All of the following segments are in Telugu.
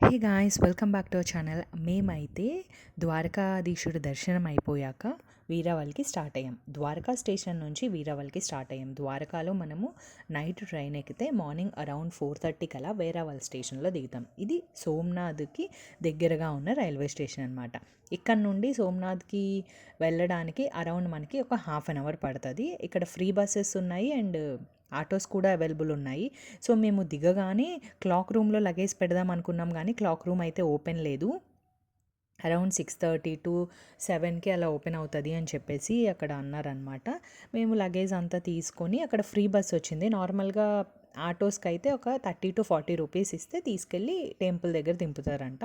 Hey guys welcome back to our channel మేమైతే ద్వారకాధీశుడు దర్శనం అయిపోయాక వీరావల్కి స్టార్ట్ అయ్యాం. ద్వారకా స్టేషన్ నుంచి వీరావల్కి స్టార్ట్ అయ్యాం. ద్వారకాలో మనము నైట్ ట్రైన్ ఎక్కితే మార్నింగ్ అరౌండ్ ఫోర్ థర్టీకి అలా వీరావల్ స్టేషన్లో దిగుతాం. ఇది సోమనాథ్కి దగ్గరగా ఉన్న రైల్వే స్టేషన్ అనమాట ఇక్కడ నుండి సోమనాథ్కి వెళ్ళడానికి అరౌండ్ మనకి ఒక హాఫ్ అన్ అవర్ పడుతుంది. ఇక్కడ ఫ్రీ బస్సెస్ ఉన్నాయి అండ్ ఆటోస్ కూడా అవైలబుల్ ఉన్నాయి. సో మేము దిగగానే క్లాక్ రూమ్లో లగేజ్ పెడదాం అనుకున్నాం కానీ క్లాక్ రూమ్ అయితే ఓపెన్ లేదు. అరౌండ్ సిక్స్ థర్టీ టు సెవెన్కి అలా ఓపెన్ అవుతుంది అని చెప్పేసి అక్కడ అన్నారనమాట మేము లగేజ్ అంతా తీసుకొని అక్కడ ఫ్రీ బస్ వచ్చింది. నార్మల్గా ఆటోస్కి అయితే ఒక థర్టీ టు ఫార్టీ రూపీస్ ఇస్తే తీసుకెళ్ళి టెంపుల్ దగ్గర దింపుతారంట.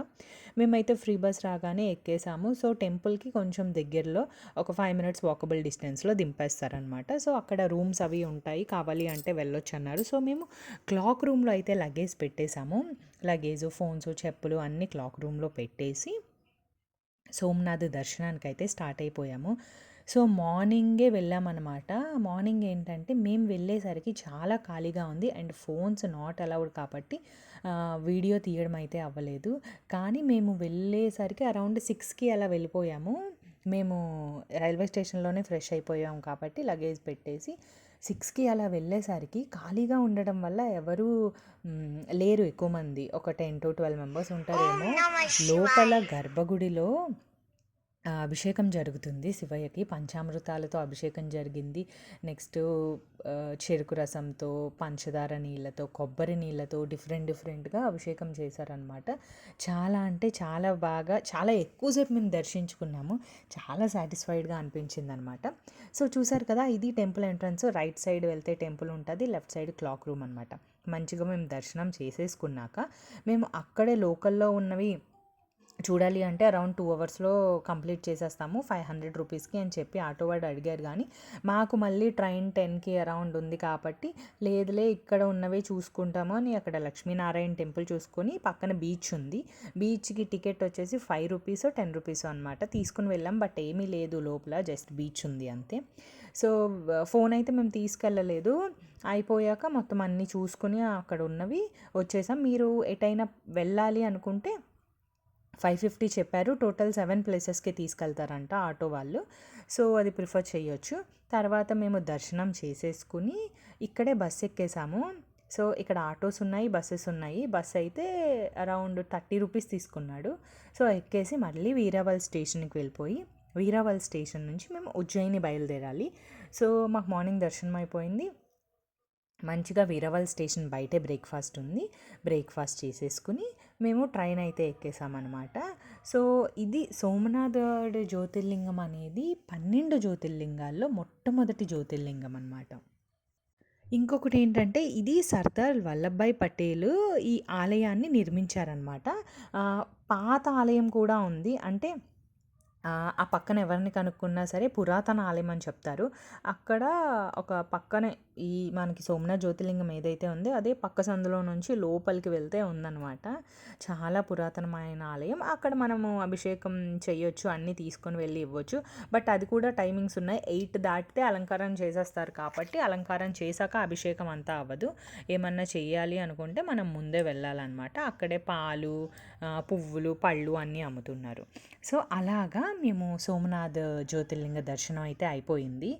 మేమైతే ఫ్రీ బస్ రాగానే ఎక్కేసాము. సో టెంపుల్కి కొంచెం దగ్గరలో ఒక ఫైవ్ మినిట్స్ వాకబుల్ డిస్టెన్స్లో దింపేస్తారనమాట. సో అక్కడ రూమ్స్ అవి ఉంటాయి. కావాలి అంటే వెళ్ళొచ్చు అన్నారు సో మేము క్లాక్ రూమ్లో అయితే లగేజ్ పెట్టేశాము లగేజ్ ఫోన్స్ చెప్పులు అన్నీ క్లాక్ రూమ్లో పెట్టేసి సోమనాథ్ దర్శనానికి అయితే స్టార్ట్ అయిపోయాము. సో మార్నింగే వెళ్ళామన్నమాట. మార్నింగ్ ఏంటంటే మేము వెళ్ళేసరికి చాలా ఖాళీగా ఉంది. అండ్ ఫోన్స్ నాట్ అలౌడ్ కాబట్టి వీడియో తీయడం అయితే అవ్వలేదు. కానీ మేము వెళ్ళేసరికి అరౌండ్ సిక్స్కి అలా వెళ్ళిపోయాము. మేము రైల్వే స్టేషన్లోనే ఫ్రెష్ అయిపోయాం కాబట్టి లగేజ్ పెట్టేసి సిక్స్కి అలా వెళ్ళేసరికి ఖాళీగా ఉండడం వల్ల ఎవరు లేరు ఎక్కువ మంది. ఒక టెన్ టు ట్వెల్వ్ మెంబర్స్ ఉంటారేమో. లోపల గర్భగుడిలో అభిషేకం జరుగుతుంది. శివయ్యకి పంచామృతాలతో అభిషేకం జరిగింది. నెక్స్ట్ చెరుకు రసంతో పంచదార నీళ్ళతో కొబ్బరి నీళ్ళతో డిఫరెంట్ డిఫరెంట్గా అభిషేకం చేశారనమాట చాలా అంటే చాలా బాగా చాలా ఎక్కువసేపు మేము దర్శించుకున్నాము. చాలా సాటిస్ఫైడ్గా అనిపించింది అనమాట సో చూసారు కదా ఇది టెంపుల్ ఎంట్రన్స్. రైట్ సైడ్ వెళ్తే టెంపుల్ ఉంటుంది. లెఫ్ట్ సైడ్ క్లాక్ రూమ్ అనమాట మంచిగా మేము దర్శనం చేసేసుకున్నాక మేము అక్కడే లోకల్లో ఉన్నవి చూడాలి అంటే అరౌండ్ టూ అవర్స్లో కంప్లీట్ చేసేస్తాము. ఫైవ్ హండ్రెడ్ రూపీస్కి అని చెప్పి ఆటో వాడు అడిగారు కానీ మాకు మళ్ళీ ట్రైన్ టెన్కి అరౌండ్ ఉంది కాబట్టి లేదులే ఇక్కడ ఉన్నవే చూసుకుంటాము అని అక్కడ లక్ష్మీనారాయణ టెంపుల్ చూసుకొని పక్కన బీచ్ ఉంది. బీచ్కి టికెట్ వచ్చేసి ఫైవ్ రూపీస్ టెన్ రూపీస్ అనమాట తీసుకుని వెళ్ళాం బట్ ఏమీ లేదు లోపల జస్ట్ బీచ్ ఉంది అంతే. సో ఫోన్ అయితే మేము తీసుకెళ్ళలేదు. అయిపోయాక మొత్తం అన్నీ చూసుకుని అక్కడ ఉన్నవి వచ్చేసాం. మీరు ఎటైనా వెళ్ళాలి అనుకుంటే ఫైవ్ ఫిఫ్టీ చెప్పారు. టోటల్ సెవెన్ ప్లేసెస్కి తీసుకెళ్తారంట ఆటో వాళ్ళు. సో అది ప్రిఫర్ చేయొచ్చు. తర్వాత మేము దర్శనం చేసేసుకుని ఇక్కడే బస్ ఎక్కేసాము. సో ఇక్కడ ఆటోస్ ఉన్నాయి బస్సెస్ ఉన్నాయి. బస్ అయితే అరౌండ్ థర్టీ రూపీస్ తీసుకున్నాడు. సో ఎక్కేసి మళ్ళీ వీరావల్ స్టేషన్కి వెళ్ళిపోయి వీరావల్ స్టేషన్ నుంచి మేము ఉజ్జయిని బయలుదేరాలి. సో మాకు మార్నింగ్ దర్శనం అయిపోయింది. మంచిగా వీరవల్ స్టేషన్ బయటే బ్రేక్ఫాస్ట్ ఉంది. బ్రేక్ఫాస్ట్ చేసేసుకుని మేము ట్రైన్ అయితే ఎక్కేసామన్నమాట. సో ఇది సోమనాథుడు జ్యోతిర్లింగం అనేది పన్నెండు జ్యోతిర్లింగాల్లో మొట్టమొదటి జ్యోతిర్లింగం అనమాట ఇంకొకటి ఏంటంటే ఇది సర్దార్ వల్లభాయ్ పటేల్ ఈ ఆలయాన్ని నిర్మించారనమాట పాత ఆలయం కూడా ఉంది. అంటే ఆ పక్కన ఎవరిని కనుక్కున్నా సరే పురాతన ఆలయం అని చెప్తారు. అక్కడ ఒక పక్కనే ఈ మనకి సోమనాథ్ జ్యోతిర్లింగం ఏదైతే ఉందో అదే పక్క సందులో నుంచి లోపలికి వెళ్తే ఉందన్నమాట. చాలా పురాతనమైన ఆలయం. అక్కడ మనము అభిషేకం చేయొచ్చు అన్నీ తీసుకొని వెళ్ళి ఇవ్వచ్చు. బట్ అది కూడా టైమింగ్స్ ఉన్నాయి. ఎయిట్ దాటితే అలంకారం చేసేస్తారు కాబట్టి అలంకారం చేశాక అభిషేకం అంతా అవ్వదు. ఏమన్నా చేయాలి అనుకుంటే మనం ముందే వెళ్ళాలన్నమాట. అక్కడే పాలు పువ్వులు పళ్ళు అన్నీ అమ్ముతున్నారు. సో అలాగా మేము సోమనాథ్ జ్యోతిర్లింగ దర్శనం అయితే అయిపోయింది.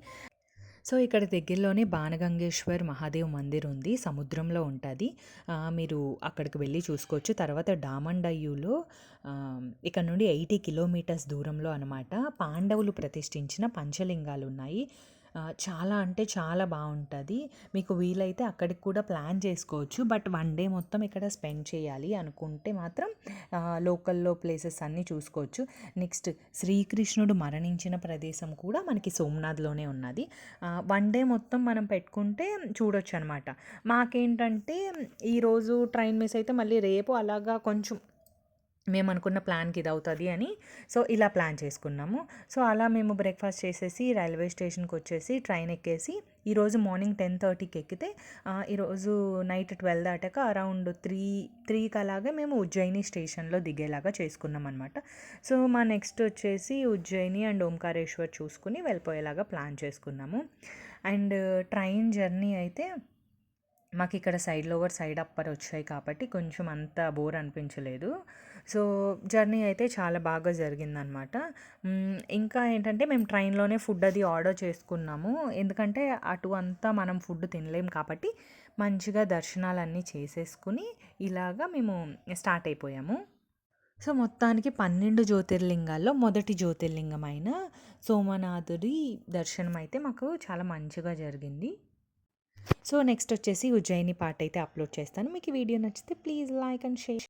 సో ఇక్కడ దగ్గరలోనే బాణగంగేశ్వర్ మహాదేవ్ మందిర్ ఉంది. సముద్రంలో ఉంటుంది. మీరు అక్కడికి వెళ్ళి చూసుకోవచ్చు. తర్వాత డామండయ్యూలో ఇక్కడ నుండి ఎయిటీ కిలోమీటర్స్ దూరంలో అనమాట పాండవులు ప్రతిష్ఠించిన పంచలింగాలు ఉన్నాయి చాలా అంటే చాలా బాగుంటుంది. మీకు వీలైతే అక్కడికి కూడా ప్లాన్ చేసుకోవచ్చు. బట్ వన్ డే మొత్తం ఇక్కడ స్పెండ్ చేయాలి అనుకుంటే మాత్రం లోకల్లో ప్లేసెస్ అన్నీ చూసుకోవచ్చు. నెక్స్ట్ శ్రీకృష్ణుడు మరణించిన ప్రదేశం కూడా మనకి సోమనాథ్లోనే ఉన్నది. వన్ డే మొత్తం మనం పెట్టుకుంటే చూడొచ్చు అనమాట మాకేంటంటే ఈరోజు ట్రైన్ మిస్ అయితే మళ్ళీ రేపు అలాగా కొంచెం మేము అనుకున్న ప్లాన్కి ఇది అవుతుంది అని సో ఇలా ప్లాన్ చేసుకున్నాము. సో అలా మేము బ్రేక్ఫాస్ట్ చేసేసి రైల్వే స్టేషన్కి వచ్చేసి ట్రైన్ ఎక్కేసి ఈరోజు మార్నింగ్ టెన్ థర్టీకి ఎక్కితే ఈరోజు నైట్ ట్వెల్వ్ దాటాక అరౌండ్ త్రీ త్రీకి అలాగే మేము ఉజ్జయిని స్టేషన్లో దిగేలాగా చేసుకున్నాం అనమాట సో మా నెక్స్ట్ వచ్చేసి ఉజ్జయిని అండ్ ఓంకారేశ్వర్ చూసుకుని వెళ్ళిపోయేలాగా ప్లాన్ చేసుకున్నాము. అండ్ ట్రైన్ జర్నీ అయితే మాకు ఇక్కడ సైడ్ లోవర్ సైడ్ అప్పర్ వచ్చాయి కాబట్టి కొంచెం అంత బోర్ అనిపించలేదు. సో జర్నీ అయితే చాలా బాగా జరిగిందనమాట. ఇంకా ఏంటంటే మేము ట్రైన్లోనే ఫుడ్ అది ఆర్డర్ చేసుకున్నాము. ఎందుకంటే అటు అంతా మనం ఫుడ్ తినలేం కాబట్టి మంచిగా దర్శనాలన్నీ చేసేసుకుని ఇలాగా మేము స్టార్ట్ అయిపోయాము. సో మొత్తానికి పన్నెండు జ్యోతిర్లింగాల్లో మొదటి జ్యోతిర్లింగం అయిన సోమనాథుడి దర్శనం అయితే మాకు చాలా మంచిగా జరిగింది. సో నెక్స్ట్ వచ్చేసి ఉజ్జయిని పాట అయితే అప్లోడ్ చేస్తాను. మీకు వీడియో నచ్చితే ప్లీజ్ లైక్ అండ్ షేర్.